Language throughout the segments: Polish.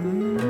Mm-hmm.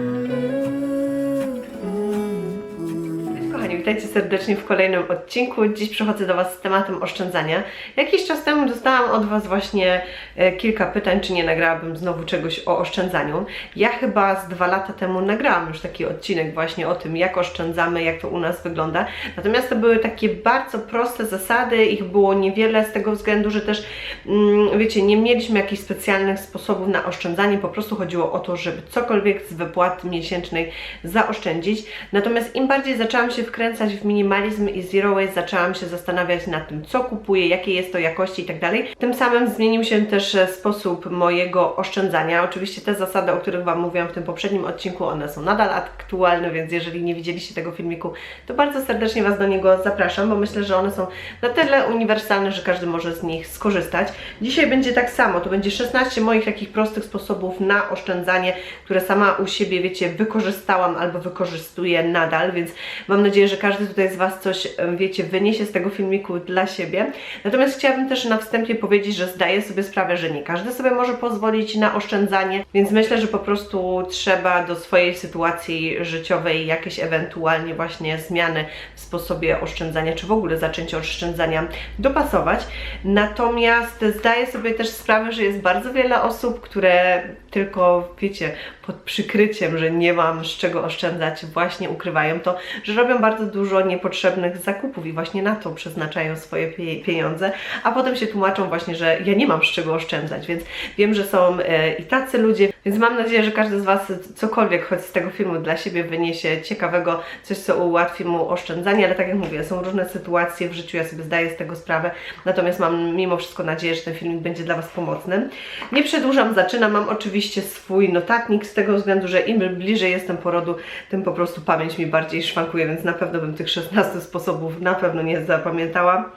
Witajcie serdecznie w kolejnym odcinku. Dziś przychodzę do Was z tematem oszczędzania. Jakiś czas temu dostałam od Was właśnie e, kilka pytań, czy nie nagrałabym znowu czegoś o oszczędzaniu. Ja chyba z dwa lata temu nagrałam już taki odcinek właśnie o tym, jak oszczędzamy, jak to u nas wygląda. Natomiast to były takie bardzo proste zasady, ich było niewiele z tego względu, że też, mm, wiecie, nie mieliśmy jakichś specjalnych sposobów na oszczędzanie, po prostu chodziło o to, żeby cokolwiek z wypłaty miesięcznej zaoszczędzić. Natomiast im bardziej zaczęłam się wkręcać w minimalizm i zero waste, zaczęłam się zastanawiać nad tym, co kupuję, jakie jest to jakości i tak dalej. Tym samym zmienił się też e, sposób mojego oszczędzania. Oczywiście te zasady, o których Wam mówiłam w tym poprzednim odcinku, one są nadal aktualne, więc jeżeli nie widzieliście tego filmiku, to bardzo serdecznie Was do niego zapraszam, bo myślę, że one są na tyle uniwersalne, że każdy może z nich skorzystać. Dzisiaj będzie tak samo, to będzie 16 moich takich prostych sposobów na oszczędzanie, które sama u siebie, wiecie, wykorzystałam albo wykorzystuję nadal, więc mam nadzieję, że każdy tutaj z Was coś, em, wiecie, wyniesie z tego filmiku dla siebie. Natomiast chciałabym też na wstępie powiedzieć, że zdaję sobie sprawę, że nie każdy sobie może pozwolić na oszczędzanie, więc myślę, że po prostu trzeba do swojej sytuacji życiowej jakieś ewentualnie właśnie zmiany w sposobie oszczędzania, czy w ogóle zaczęcie oszczędzania dopasować. Natomiast zdaję sobie też sprawę, że jest bardzo wiele osób, które tylko, wiecie, pod przykryciem, że nie mam z czego oszczędzać, właśnie ukrywają to, że robią bardzo dużo niepotrzebnych zakupów i właśnie na to przeznaczają swoje pie- pieniądze, a potem się tłumaczą właśnie, że ja nie mam z czego oszczędzać, więc wiem, że są e, i tacy ludzie, więc mam nadzieję, że każdy z Was cokolwiek choć z tego filmu dla siebie wyniesie ciekawego, coś co ułatwi mu oszczędzanie, ale tak jak mówię, są różne sytuacje w życiu, ja sobie zdaję z tego sprawę, natomiast mam mimo wszystko nadzieję, że ten filmik będzie dla Was pomocny. Nie przedłużam, zaczynam, mam oczywiście swój notatnik z tego względu, że im bliżej jestem porodu, tym po prostu pamięć mi bardziej szwankuje, więc na pewno bym tych 16 sposobów na pewno nie zapamiętała.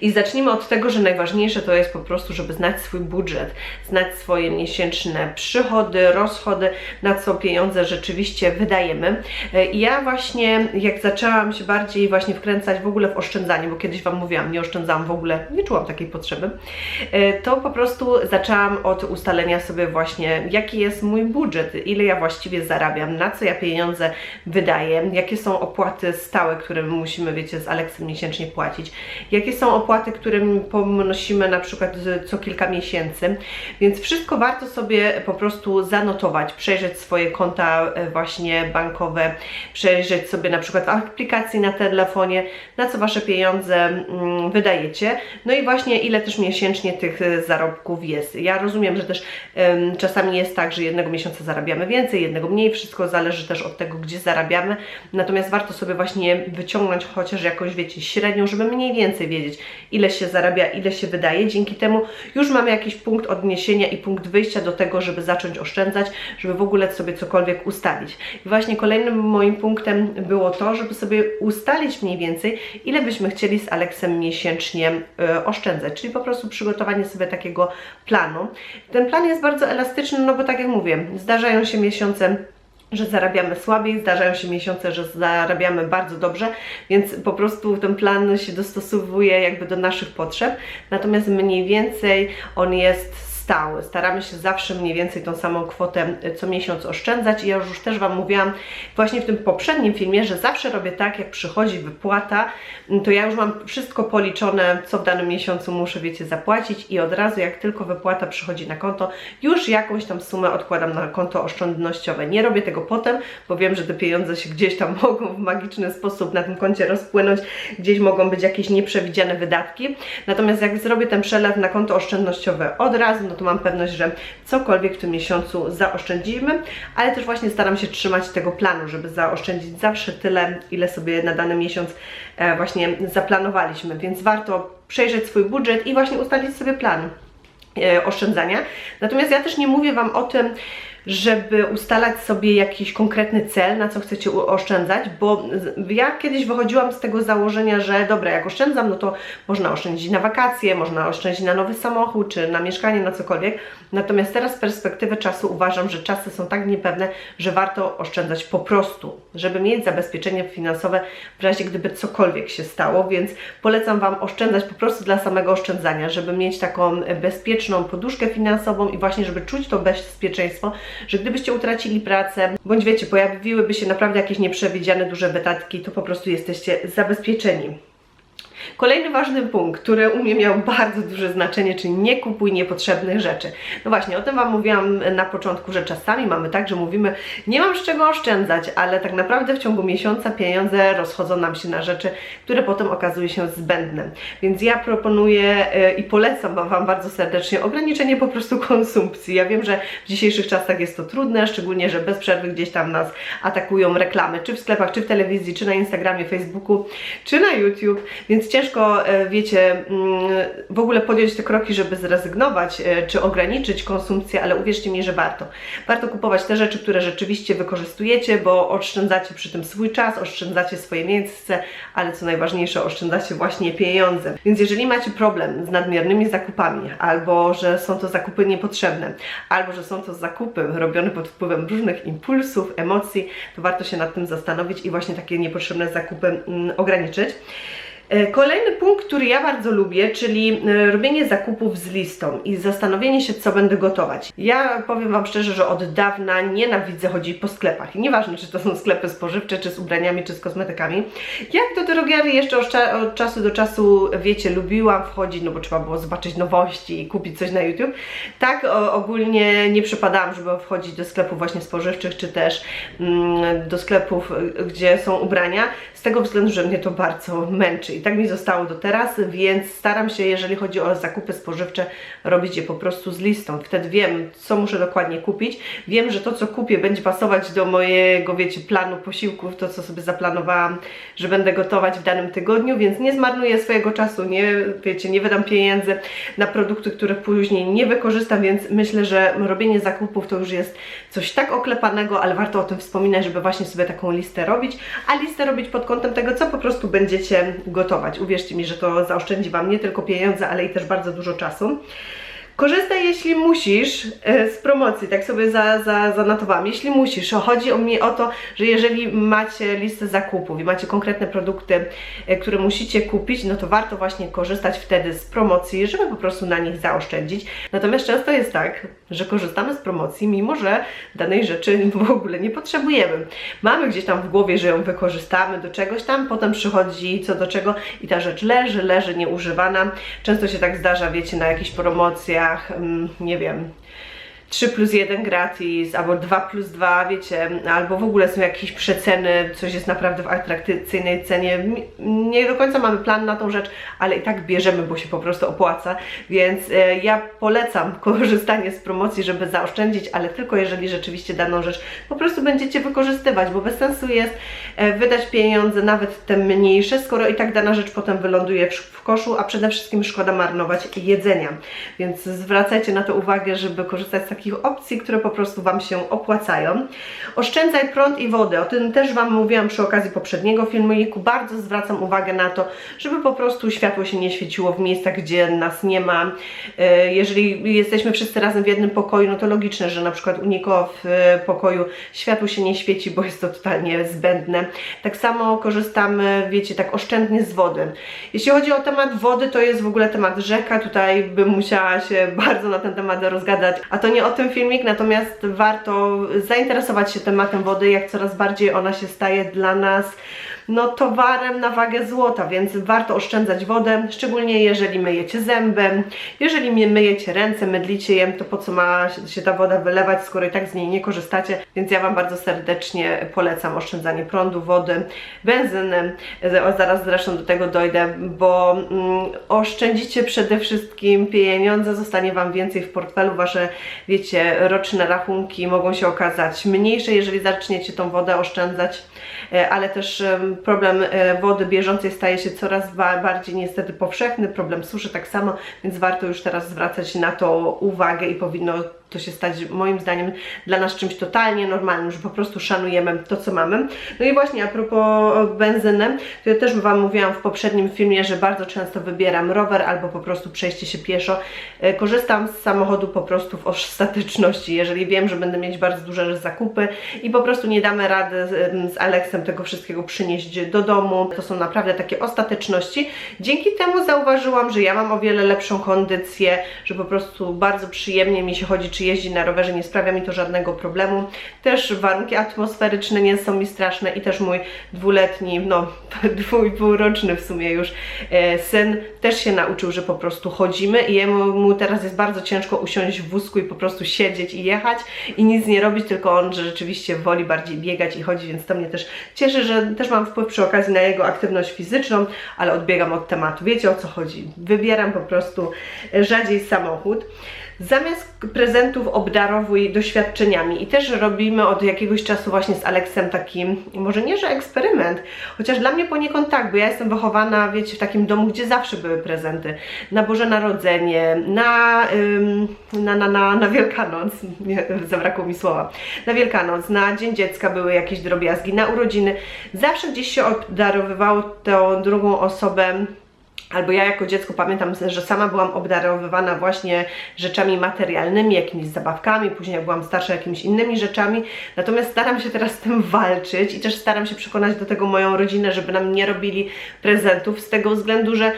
I zacznijmy od tego, że najważniejsze to jest po prostu, żeby znać swój budżet, znać swoje miesięczne przychody, rozchody, na co pieniądze rzeczywiście wydajemy. E, I ja właśnie, jak zaczęłam się bardziej właśnie wkręcać w ogóle w oszczędzanie, bo kiedyś Wam mówiłam, nie oszczędzałam w ogóle, nie czułam takiej potrzeby, e, to po prostu zaczęłam od ustalenia sobie właśnie, jaki jest mój budżet, ile ja właściwie zarabiam, na co ja pieniądze wydaję, jakie są opłaty stałe, które my musimy, wiecie, z Aleksem miesięcznie płacić, jakie są opłaty, które ponosimy na przykład co kilka miesięcy, więc wszystko warto sobie po prostu zanotować, przejrzeć swoje konta e, właśnie bankowe, przejrzeć sobie na przykład aplikacji na telefonie, na co Wasze pieniądze mm, wydajecie, no i właśnie ile też miesięcznie tych e, zarobków jest. Ja rozumiem, że też em, czasami jest tak, że jednego miesiąca zarabiamy więcej, jednego mniej, wszystko zależy też od tego, gdzie zarabiamy, natomiast warto sobie właśnie wyciągnąć chociaż jakąś, wiecie, średnią, żeby mniej więcej wiedzieć, ile się zarabia, ile się wydaje. Dzięki temu już mamy jakiś punkt odniesienia i punkt wyjścia do tego, żeby zacząć oszczędzać, żeby w ogóle sobie cokolwiek ustalić. I właśnie kolejnym moim punktem było to, żeby sobie ustalić mniej więcej, ile byśmy chcieli z Aleksem miesięcznie e, oszczędzać, czyli po prostu przygotowanie sobie takiego planu. Ten plan jest bardzo elastyczny, no bo tak jak mówię, zdarzają się miesiące że zarabiamy słabiej, zdarzają się miesiące, że zarabiamy bardzo dobrze, więc po prostu ten plan się dostosowuje jakby do naszych potrzeb, natomiast mniej więcej on jest stały. Staramy się zawsze mniej więcej tą samą kwotę y, co miesiąc oszczędzać i ja już też Wam mówiłam właśnie w tym poprzednim filmie, że zawsze robię tak, jak przychodzi wypłata, to ja już mam wszystko policzone, co w danym miesiącu muszę, wiecie, zapłacić i od razu jak tylko wypłata przychodzi na konto, już jakąś tam sumę odkładam na konto oszczędnościowe. Nie robię tego potem, bo wiem, że te pieniądze się gdzieś tam mogą w magiczny sposób na tym koncie rozpłynąć, gdzieś mogą być jakieś nieprzewidziane wydatki. Natomiast jak zrobię ten przelew na konto oszczędnościowe od razu, no to mam pewność, że cokolwiek w tym miesiącu zaoszczędzimy, ale też właśnie staram się trzymać tego planu, żeby zaoszczędzić zawsze tyle, ile sobie na dany miesiąc e, właśnie zaplanowaliśmy, więc warto przejrzeć swój budżet i właśnie ustalić sobie plan e, oszczędzania. Natomiast ja też nie mówię Wam o tym, żeby ustalać sobie jakiś konkretny cel, na co chcecie oszczędzać, bo ja kiedyś wychodziłam z tego założenia, że dobra, jak oszczędzam, no to można oszczędzić na wakacje, można oszczędzić na nowy samochód, czy na mieszkanie, na cokolwiek. Natomiast teraz z perspektywy czasu uważam, że czasy są tak niepewne, że warto oszczędzać po prostu, żeby mieć zabezpieczenie finansowe w razie gdyby cokolwiek się stało, więc polecam Wam oszczędzać po prostu dla samego oszczędzania, żeby mieć taką bezpieczną poduszkę finansową i właśnie, żeby czuć to bezpieczeństwo, że gdybyście utracili pracę, bądź wiecie, pojawiłyby się naprawdę jakieś nieprzewidziane duże wydatki, to po prostu jesteście zabezpieczeni. Kolejny ważny punkt, który u mnie miał bardzo duże znaczenie, czyli nie kupuj niepotrzebnych rzeczy. No właśnie, o tym Wam mówiłam na początku, że czasami mamy tak, że mówimy, nie mam z czego oszczędzać, ale tak naprawdę w ciągu miesiąca pieniądze rozchodzą nam się na rzeczy, które potem okazują się zbędne. Więc ja proponuję e, i polecam Wam bardzo serdecznie ograniczenie po prostu konsumpcji. Ja wiem, że w dzisiejszych czasach jest to trudne, szczególnie, że bez przerwy gdzieś tam nas atakują reklamy, czy w sklepach, czy w telewizji, czy na Instagramie, Facebooku, czy na YouTube, więc ciężko, e, wiecie, mm, w ogóle podjąć te kroki, żeby zrezygnować e, czy ograniczyć konsumpcję, ale uwierzcie mi, że warto. Warto kupować te rzeczy, które rzeczywiście wykorzystujecie, bo oszczędzacie przy tym swój czas, oszczędzacie swoje miejsce, ale co najważniejsze, oszczędzacie właśnie pieniądze. Więc jeżeli macie problem z nadmiernymi zakupami, albo że są to zakupy niepotrzebne, albo że są to zakupy robione pod wpływem różnych impulsów, emocji, to warto się nad tym zastanowić i właśnie takie niepotrzebne zakupy mm, ograniczyć. E, Kolejny punkt, który ja bardzo lubię, czyli e, robienie zakupów z listą i zastanowienie się, co będę gotować. Ja powiem Wam szczerze, że od dawna nienawidzę chodzić po sklepach. I nieważne, czy to są sklepy spożywcze, czy z ubraniami, czy z kosmetykami. Jak do drogerii jeszcze od cza- od czasu do czasu, wiecie, lubiłam wchodzić, no bo trzeba było zobaczyć nowości i kupić coś na YouTube. Tak ogólnie nie przypadałam, żeby wchodzić do sklepów właśnie spożywczych, czy też mm, do sklepów, gdzie są ubrania, z tego względu, że mnie to bardzo męczy. I tak mi zostało do teraz, więc staram się, jeżeli chodzi o zakupy spożywcze, robić je po prostu z listą. Wtedy wiem, co muszę dokładnie kupić. Wiem, że to, co kupię, będzie pasować do mojego, wiecie, planu posiłków, to, co sobie zaplanowałam, że będę gotować w danym tygodniu, więc nie zmarnuję swojego czasu, nie, wiecie, nie wydam pieniędzy na produkty, które później nie wykorzystam, więc myślę, że robienie zakupów to już jest coś tak oklepanego, ale warto o tym wspominać, żeby właśnie sobie taką listę robić, a listę robić pod kątem tego, co po prostu będziecie gotować. Uwierzcie mi, że to zaoszczędzi Wam nie tylko pieniądze, ale i też bardzo dużo czasu. Korzystaj, jeśli musisz, e, z promocji, tak sobie za, za, zanotowałam. Jeśli musisz, chodzi o mnie o to, że jeżeli macie listę zakupów i macie konkretne produkty, e, które musicie kupić, no to warto właśnie korzystać wtedy z promocji, żeby po prostu na nich zaoszczędzić. Natomiast często jest tak, że korzystamy z promocji, mimo że danej rzeczy w ogóle nie potrzebujemy. Mamy gdzieś tam w głowie, że ją wykorzystamy do czegoś tam, potem przychodzi co do czego i ta rzecz leży, leży nieużywana. Często się tak zdarza, wiecie, na jakichś promocjach, mm, nie wiem, 3 plus 1 gratis, albo 2 plus 2, wiecie, albo w ogóle są jakieś przeceny, coś jest naprawdę w atrakcyjnej cenie. Nie do końca mamy plan na tą rzecz, ale i tak bierzemy, bo się po prostu opłaca, więc e, ja polecam korzystanie z promocji, żeby zaoszczędzić, ale tylko jeżeli rzeczywiście daną rzecz po prostu będziecie wykorzystywać, bo bez sensu jest e, wydać pieniądze, nawet te mniejsze, skoro i tak dana rzecz potem wyląduje w, w koszu, a przede wszystkim szkoda marnować jedzenia. Więc zwracajcie na to uwagę, żeby korzystać z takich opcji, które po prostu Wam się opłacają. Oszczędzaj prąd i wodę. O tym też Wam mówiłam przy okazji poprzedniego filmiku. Bardzo zwracam uwagę na to, żeby po prostu światło się nie świeciło w miejscach, gdzie nas nie ma. E, Jeżeli jesteśmy wszyscy razem w jednym pokoju, no to logiczne, że na przykład u nikogo w e, pokoju światło się nie świeci, bo jest to totalnie zbędne. Tak samo korzystamy, wiecie, tak oszczędnie z wody. Jeśli chodzi o temat wody, to jest w ogóle temat rzeka. Tutaj bym musiała się bardzo na ten temat rozgadać, a to nie o tym filmik, natomiast warto zainteresować się tematem wody, jak coraz bardziej ona się staje dla nas no, towarem na wagę złota, więc warto oszczędzać wodę, szczególnie jeżeli myjecie zęby, jeżeli my- myjecie ręce, mydlicie je, to po co ma się- ta woda wylewać, skoro i tak z niej nie korzystacie, więc ja Wam bardzo serdecznie polecam oszczędzanie prądu, wody, benzyny, zaraz zresztą do tego dojdę, bo mm, oszczędzicie przede wszystkim pieniądze, zostanie Wam więcej w portfelu, Wasze, wiecie, roczne rachunki mogą się okazać mniejsze, jeżeli zaczniecie tą wodę oszczędzać, E, ale też problem e, wody bieżącej staje się coraz ba- bardziej niestety powszechny, problem suszy tak samo, więc warto już teraz zwracać na to uwagę i powinno to się stać moim zdaniem dla nas czymś totalnie normalnym, że po prostu szanujemy to, co mamy. No i właśnie a propos benzyny, to ja też Wam mówiłam w poprzednim filmie, że bardzo często wybieram rower albo po prostu przejście się pieszo. E, Korzystam z samochodu po prostu w ostateczności, jeżeli wiem, że będę mieć bardzo duże zakupy i po prostu nie damy rady z, Aleksem tego wszystkiego przynieść do domu. To są naprawdę takie ostateczności. Dzięki temu zauważyłam, że ja mam o wiele lepszą kondycję, że po prostu bardzo przyjemnie mi się chodzi, czy na rowerze, nie sprawia mi to żadnego problemu. Też warunki atmosferyczne nie są mi straszne i też mój dwuletni, no dwu, dwuroczny w sumie już e, syn też się nauczył, że po prostu chodzimy i jemu mu teraz jest bardzo ciężko usiąść w wózku i po prostu siedzieć i jechać i nic nie robić, tylko on że rzeczywiście woli bardziej biegać i chodzić, więc to mnie też cieszy, że też mam wpływ przy okazji na jego aktywność fizyczną, ale odbiegam od tematu. Wiecie o co chodzi? Wybieram po prostu rzadziej samochód. Zamiast prezentów obdarowuj doświadczeniami i też robimy od jakiegoś czasu właśnie z Aleksem taki, może nie, że eksperyment, chociaż dla mnie poniekąd tak, bo ja jestem wychowana, wiecie, w takim domu, gdzie zawsze były prezenty. Na Boże Narodzenie, na, ym, na, na, na, na Wielkanoc, nie, zabrakło mi słowa, na Wielkanoc, na Dzień Dziecka były jakieś drobiazgi, na urodziny. Zawsze gdzieś się obdarowywało tę drugą osobę Albo ja jako dziecko pamiętam, że sama byłam obdarowywana właśnie rzeczami materialnymi, jakimiś zabawkami, później jak byłam starsza jakimiś innymi rzeczami. Natomiast staram się teraz z tym walczyć i też staram się przekonać do tego moją rodzinę, żeby nam nie robili prezentów, z tego względu, że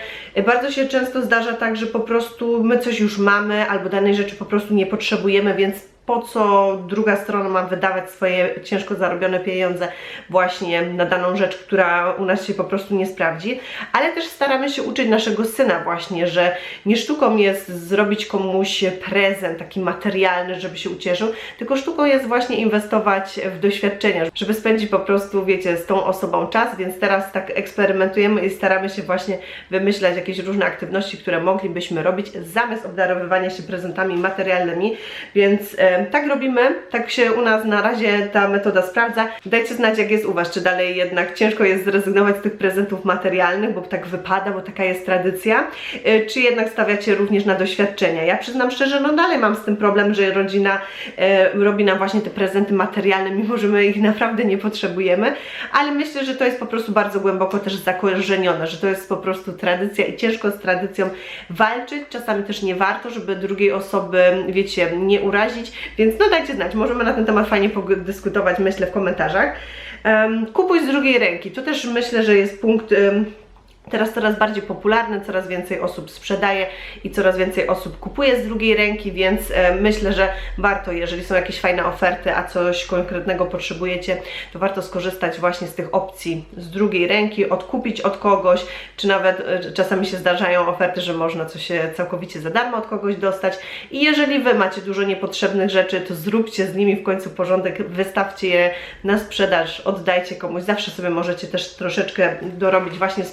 bardzo się często zdarza tak, że po prostu my coś już mamy albo danej rzeczy po prostu nie potrzebujemy, więc po co druga strona ma wydawać swoje ciężko zarobione pieniądze właśnie na daną rzecz, która u nas się po prostu nie sprawdzi, ale też staramy się uczyć naszego syna właśnie, że nie sztuką jest zrobić komuś prezent taki materialny, żeby się ucieszył, tylko sztuką jest właśnie inwestować w doświadczenia, żeby spędzić po prostu, wiecie, z tą osobą czas, więc teraz tak eksperymentujemy i staramy się właśnie wymyślać jakieś różne aktywności, które moglibyśmy robić zamiast obdarowywania się prezentami materialnymi, więc e, tak robimy, tak się u nas na razie ta metoda sprawdza. Dajcie znać jak jest u Was, czy dalej jednak ciężko jest zrezygnować z tych prezentów materialnych, bo tak wypada, bo taka jest tradycja, y, czy jednak stawiacie również na doświadczenia. Ja przyznam szczerze, no dalej mam z tym problem, że rodzina e, robi nam właśnie te prezenty materialne, mimo że my ich naprawdę nie potrzebujemy, ale myślę, że to jest po prostu bardzo głęboko też zakorzenione, że to jest po prostu tradycja i ciężko z tradycją walczyć, czasami też nie warto, żeby drugiej osoby, wiecie, nie urazić, więc no dajcie znać, możemy na ten temat fajnie podyskutować, myślę, w komentarzach. Um, kupuj z drugiej ręki, to też myślę, że jest punkt... Um, teraz coraz bardziej popularne, coraz więcej osób sprzedaje i coraz więcej osób kupuje z drugiej ręki, więc e, myślę, że warto, jeżeli są jakieś fajne oferty, a coś konkretnego potrzebujecie, to warto skorzystać właśnie z tych opcji z drugiej ręki, odkupić od kogoś, czy nawet e, czasami się zdarzają oferty, że można coś e, całkowicie za darmo od kogoś dostać. I jeżeli Wy macie dużo niepotrzebnych rzeczy, to zróbcie z nimi w końcu porządek, wystawcie je na sprzedaż, oddajcie komuś, zawsze sobie możecie też troszeczkę dorobić właśnie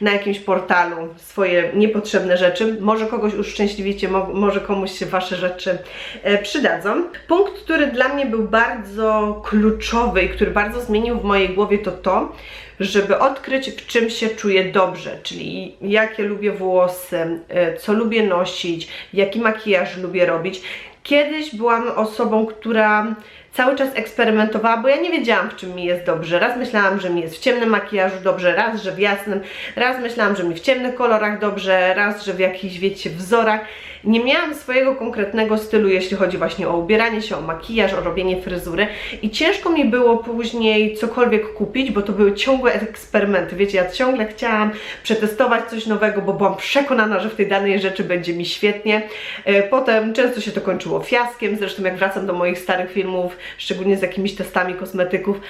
na jakimś portalu swoje niepotrzebne rzeczy. Może kogoś uszczęśliwicie, może komuś się Wasze rzeczy e, przydadzą. Punkt, który dla mnie był bardzo kluczowy i który bardzo zmienił w mojej głowie to to, żeby odkryć w czym się czuję dobrze, czyli jakie lubię włosy, e, co lubię nosić, jaki makijaż lubię robić. Kiedyś byłam osobą, która cały czas eksperymentowała, bo ja nie wiedziałam w czym mi jest dobrze. Raz myślałam, że mi jest w ciemnym makijażu dobrze, raz, że w jasnym, raz myślałam, że mi w ciemnych kolorach dobrze, raz, że w jakichś, wiecie, wzorach. Nie miałam swojego konkretnego stylu, jeśli chodzi właśnie o ubieranie się, o makijaż, o robienie fryzury i ciężko mi było później cokolwiek kupić, bo to były ciągłe eksperymenty. Wiecie, ja ciągle chciałam przetestować coś nowego, bo byłam przekonana, że w tej danej rzeczy będzie mi świetnie. E, potem często się to kończyło fiaskiem, zresztą jak wracam do moich starych filmów, szczególnie z jakimiś testami kosmetyków,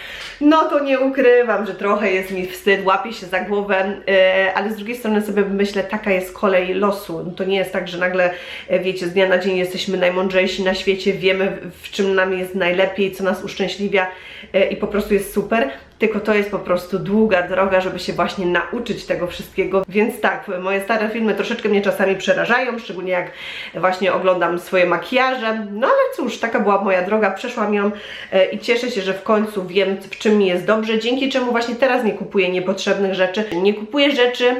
no to nie ukrywam, że trochę jest mi wstyd, łapię się za głowę, e, ale z drugiej strony sobie myślę, taka jest kolej losu. To nie jest tak, że nagle wiecie, z dnia na dzień jesteśmy najmądrzejsi na świecie, wiemy w czym nam jest najlepiej, co nas uszczęśliwia e, i po prostu jest super, tylko to jest po prostu długa droga, żeby się właśnie nauczyć tego wszystkiego, więc tak, moje stare filmy troszeczkę mnie czasami przerażają, szczególnie jak właśnie oglądam swoje makijaże, no ale cóż, taka była moja droga, przeszłam ją e, i cieszę się, że w końcu wiem, w czym mi jest dobrze, dzięki czemu właśnie teraz nie kupuję niepotrzebnych rzeczy, nie kupuję rzeczy,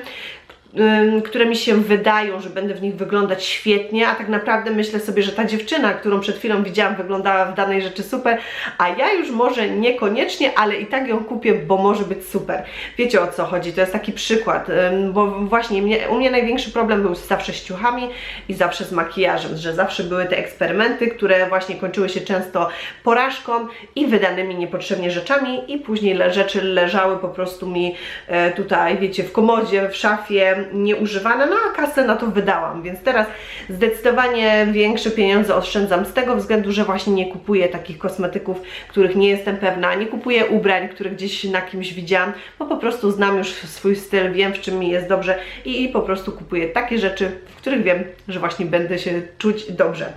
które mi się wydają, że będę w nich wyglądać świetnie, a tak naprawdę myślę sobie, że ta dziewczyna, którą przed chwilą widziałam, wyglądała w danej rzeczy super, a ja już może niekoniecznie, ale i tak ją kupię, bo może być super. Wiecie o co chodzi, to jest taki przykład, bo właśnie mnie, u mnie największy problem był zawsze z ciuchami i zawsze z makijażem, że zawsze były te eksperymenty, które właśnie kończyły się często porażką i wydanymi niepotrzebnie rzeczami i później rzeczy leżały po prostu mi e, tutaj, wiecie, w komodzie, w szafie, nieużywane, no a kasę na to wydałam, więc teraz zdecydowanie większe pieniądze oszczędzam z tego względu, że właśnie nie kupuję takich kosmetyków, których nie jestem pewna, nie kupuję ubrań, które gdzieś na kimś widziałam, bo po prostu znam już swój styl, wiem w czym mi jest dobrze i, i po prostu kupuję takie rzeczy, w których wiem, że właśnie będę się czuć dobrze.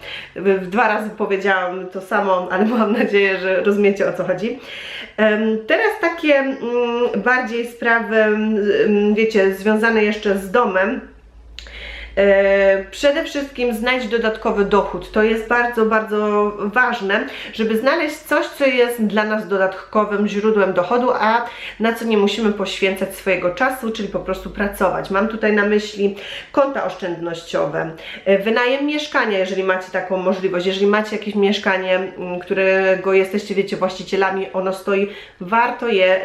Dwa razy powiedziałam to samo, ale mam nadzieję, że rozumiecie o co chodzi. Teraz takie mm, bardziej sprawy, mm, wiecie, związane jeszcze z domem. E, Przede wszystkim znajdź dodatkowy dochód. To jest bardzo, bardzo ważne, żeby znaleźć coś, co jest dla nas dodatkowym źródłem dochodu, a na co nie musimy poświęcać swojego czasu, czyli po prostu pracować. Mam tutaj na myśli konta oszczędnościowe, e, wynajem mieszkania, jeżeli macie taką możliwość, jeżeli macie jakieś mieszkanie, m, którego jesteście, wiecie, właścicielami, ono stoi, warto je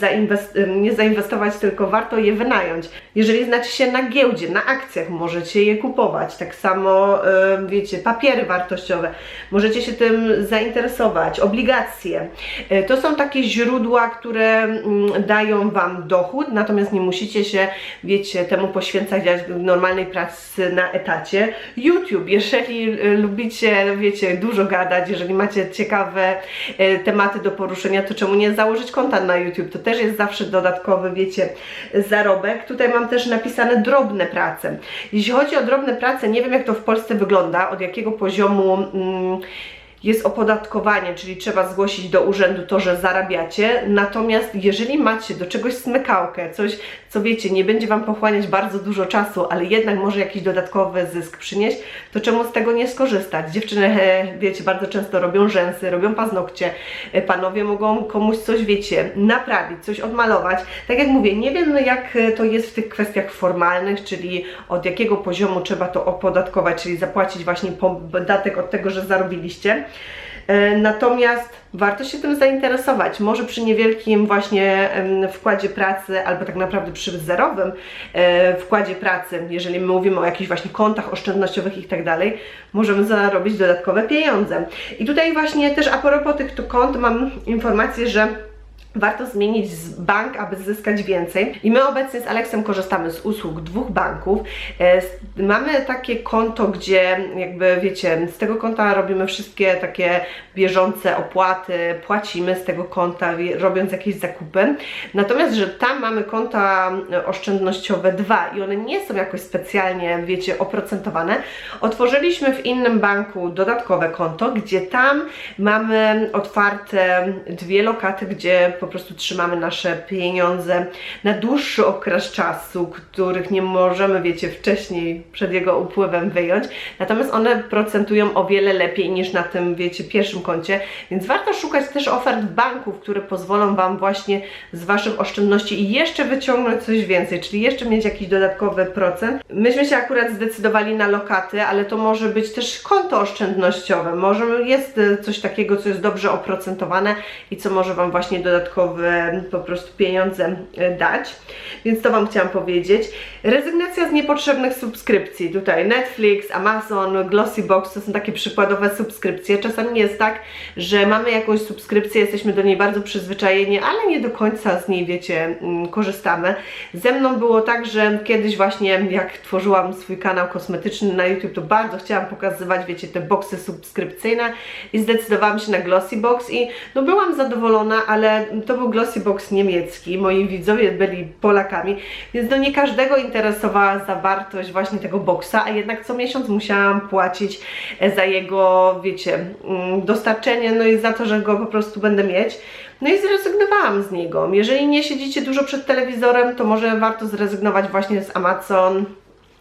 zainwest- nie zainwestować, tylko warto je wynająć. Jeżeli znacie się na giełdzie, na akcjach, możecie je kupować. Tak samo, wiecie, papiery wartościowe, możecie się tym zainteresować, obligacje. E, To są takie źródła, które mm, dają Wam dochód, natomiast nie musicie się, wiecie, temu poświęcać jak normalnej pracy na etacie. YouTube, jeżeli e, lubicie, wiecie, dużo gadać, jeżeli macie ciekawe e, tematy do poruszenia, to czemu nie założyć konta na YouTube? To też jest zawsze dodatkowy, wiecie, zarobek. Tutaj mam też napisane drobne prace. Jeśli chodzi o drobne prace, nie wiem jak to w Polsce wygląda, od jakiego poziomu mm, jest opodatkowanie, czyli trzeba zgłosić do urzędu to, że zarabiacie. Natomiast jeżeli macie do czegoś smykałkę, coś, co wiecie, nie będzie Wam pochłaniać bardzo dużo czasu, ale jednak może jakiś dodatkowy zysk przynieść, to czemu z tego nie skorzystać? Dziewczyny, wiecie, bardzo często robią rzęsy, robią paznokcie, e, panowie mogą komuś coś, wiecie, naprawić, coś odmalować. Tak jak mówię, nie wiem jak e, to jest w tych kwestiach formalnych, czyli od jakiego poziomu trzeba to opodatkować, czyli zapłacić właśnie podatek od tego, że zarobiliście. E, Natomiast warto się tym zainteresować. Może przy niewielkim właśnie wkładzie pracy, albo tak naprawdę przy zerowym e, wkładzie pracy, jeżeli my mówimy o jakichś właśnie kontach oszczędnościowych i tak dalej, możemy zarobić dodatkowe pieniądze. I tutaj właśnie też a propos tych kont mam informację, że Warto zmienić bank, aby zyskać więcej. I my obecnie z Aleksem korzystamy z usług dwóch banków. E, Mamy takie konto, gdzie jakby wiecie, z tego konta robimy wszystkie takie bieżące opłaty, płacimy z tego konta, robiąc jakieś zakupy. Natomiast, że tam mamy konta e, oszczędnościowe dwa i one nie są jakoś specjalnie, wiecie, oprocentowane, otworzyliśmy w innym banku dodatkowe konto, gdzie tam mamy otwarte dwie lokaty, gdzie po prostu trzymamy nasze pieniądze na dłuższy okres czasu, których nie możemy, wiecie, wcześniej przed jego upływem wyjąć. Natomiast one procentują o wiele lepiej niż na tym, wiecie, pierwszym koncie, więc warto szukać też ofert banków, które pozwolą Wam właśnie z Waszych oszczędności i jeszcze wyciągnąć coś więcej, czyli jeszcze mieć jakiś dodatkowy procent. Myśmy się akurat zdecydowali na lokaty, ale to może być też konto oszczędnościowe. Może jest e, coś takiego, co jest dobrze oprocentowane i co może Wam właśnie dodatkowe po prostu pieniądze e, dać. Więc to Wam chciałam powiedzieć. Rezygnacja z niepotrzebnych subskrypcji. Tutaj Netflix, Amazon, Glossybox to są takie przykładowe subskrypcje. Czasami jest tak, że mamy jakąś subskrypcję, jesteśmy do niej bardzo przyzwyczajeni, ale nie do końca z niej, wiecie, mm, korzystamy. Ze mną było tak, że kiedyś właśnie jak tworzyłam swój kanał kosmetyczny na YouTube, to bardzo chciałam pokazywać, wiecie, te boxy subskrypcyjne i zdecydowałam się na Glossybox i no byłam zadowolona, ale to był Glossybox niemiecki, moi widzowie byli Polakami, więc no nie każdego interesowała zawartość właśnie tego boxa, a jednak co miesiąc musiałam płacić e, za jego, wiecie, mm, dostarczenie, no i za to, że go po prostu będę mieć. No i zrezygnowałam z niego. Jeżeli nie siedzicie dużo przed telewizorem, to może warto zrezygnować właśnie z Amazon,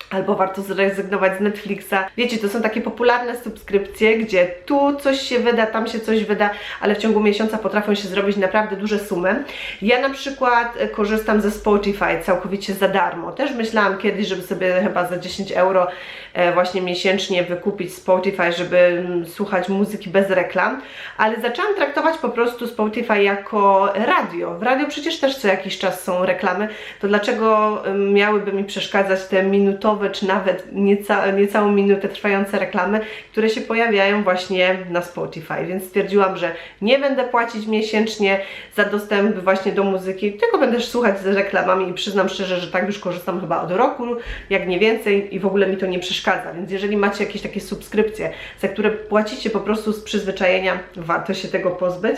Albo warto zrezygnować z Netflixa. Wiecie, to są takie popularne subskrypcje, gdzie tu coś się wyda, tam się coś wyda, ale w ciągu miesiąca potrafią się zrobić naprawdę duże sumy. Ja na przykład e, korzystam ze Spotify całkowicie za darmo. Też myślałam kiedyś, żeby sobie chyba za 10 euro e, właśnie miesięcznie wykupić Spotify, żeby mm, słuchać muzyki bez reklam, ale zaczęłam traktować po prostu Spotify jako radio. W radio przecież też co jakiś czas są reklamy, to dlaczego ym, miałyby mi przeszkadzać te minutowe czy nawet nieca, niecałą minutę trwające reklamy, które się pojawiają właśnie na Spotify, więc stwierdziłam, że nie będę płacić miesięcznie za dostęp właśnie do muzyki, tylko będę słuchać z reklamami i przyznam szczerze, że tak już korzystam chyba od roku, jak nie więcej i w ogóle mi to nie przeszkadza, więc jeżeli macie jakieś takie subskrypcje, za które płacicie po prostu z przyzwyczajenia, warto się tego pozbyć.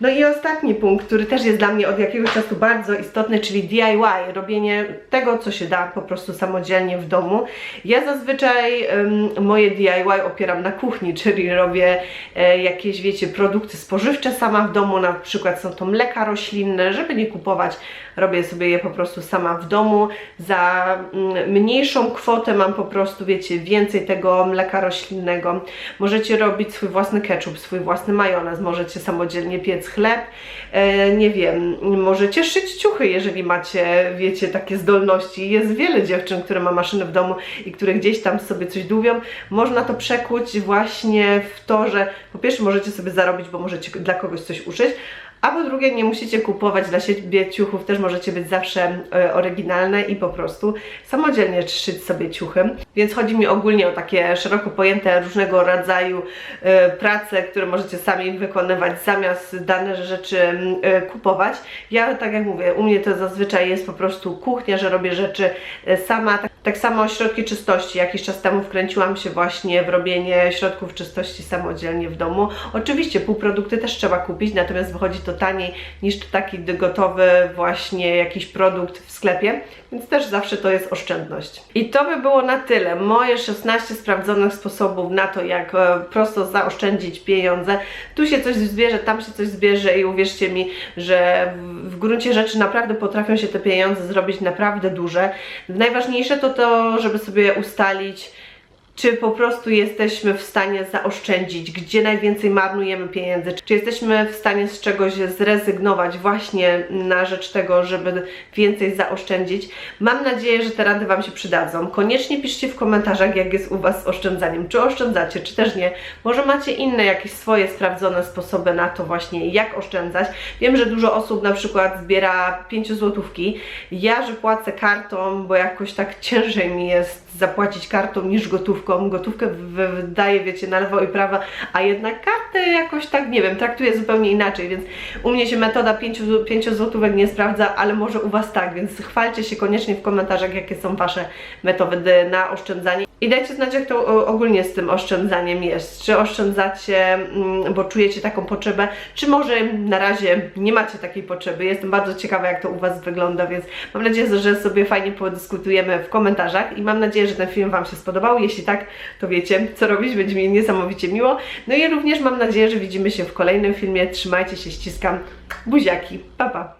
No i ostatni punkt, który też jest dla mnie od jakiegoś czasu bardzo istotny, czyli DIY, robienie tego, co się da po prostu samodzielnie w domu. Ja zazwyczaj em, moje DIY opieram na kuchni, czyli robię e, jakieś, wiecie, produkty spożywcze sama w domu, na przykład są to mleka roślinne, żeby nie kupować, robię sobie je po prostu sama w domu. Za mm, mniejszą kwotę mam po prostu, wiecie, więcej tego mleka roślinnego. Możecie robić swój własny ketchup, swój własny majonez, możecie samodzielnie piec chleb, e, nie wiem, możecie szyć ciuchy, jeżeli macie, wiecie, takie zdolności. Jest wiele dziewczyn, które ma maszyny w domu i które gdzieś tam sobie coś dłubią. Można to przekuć właśnie w to, że po pierwsze możecie sobie zarobić, bo możecie dla kogoś coś uszyć, a po drugie, nie musicie kupować dla siebie ciuchów, też możecie być zawsze e, oryginalne i po prostu samodzielnie szyć sobie ciuchy. Więc chodzi mi ogólnie o takie szeroko pojęte różnego rodzaju e, prace, które możecie sami wykonywać zamiast dane rzeczy e, kupować. Ja, tak jak mówię, u mnie to zazwyczaj jest po prostu kuchnia, że robię rzeczy sama. Tak, samo środki czystości. Jakiś czas temu wkręciłam się właśnie w robienie środków czystości samodzielnie w domu. Oczywiście półprodukty też trzeba kupić, natomiast wychodzi to taniej niż taki gotowy właśnie jakiś produkt w sklepie, więc też zawsze to jest oszczędność. I to by było na tyle. Moje 16 sprawdzonych sposobów na to, jak e, prosto zaoszczędzić pieniądze. Tu się coś zbierze, tam się coś zbierze i uwierzcie mi, że w, w gruncie rzeczy naprawdę potrafią się te pieniądze zrobić naprawdę duże. Najważniejsze to to, żeby sobie ustalić, czy po prostu jesteśmy w stanie zaoszczędzić, gdzie najwięcej marnujemy pieniędzy, czy jesteśmy w stanie z czegoś zrezygnować właśnie na rzecz tego, żeby więcej zaoszczędzić. Mam nadzieję, że te rady Wam się przydadzą. Koniecznie piszcie w komentarzach, jak jest u Was z oszczędzaniem, czy oszczędzacie, czy też nie. Może macie inne jakieś swoje sprawdzone sposoby na to właśnie, jak oszczędzać. Wiem, że dużo osób na przykład zbiera 5 złotówki. Ja, że płacę kartą, bo jakoś tak ciężej mi jest zapłacić kartą niż gotówką. Gotówkę wy- wydaję, wiecie, na lewo i prawo, a jednak kartę jakoś tak, nie wiem, traktuję zupełnie inaczej, więc u mnie się metoda 5, 5 złotówek nie sprawdza, ale może u Was tak, więc chwalcie się koniecznie w komentarzach, jakie są Wasze metody na oszczędzanie. I dajcie znać, jak to ogólnie z tym oszczędzaniem jest. Czy oszczędzacie, mm, bo czujecie taką potrzebę, czy może na razie nie macie takiej potrzeby. Jestem bardzo ciekawa, jak to u Was wygląda, więc mam nadzieję, że sobie fajnie podyskutujemy w komentarzach i mam nadzieję, że ten film Wam się spodobał. Jeśli tak, to wiecie, co robić, będzie mi niesamowicie miło. No i również mam nadzieję, że widzimy się w kolejnym filmie. Trzymajcie się, ściskam. Buziaki, pa pa!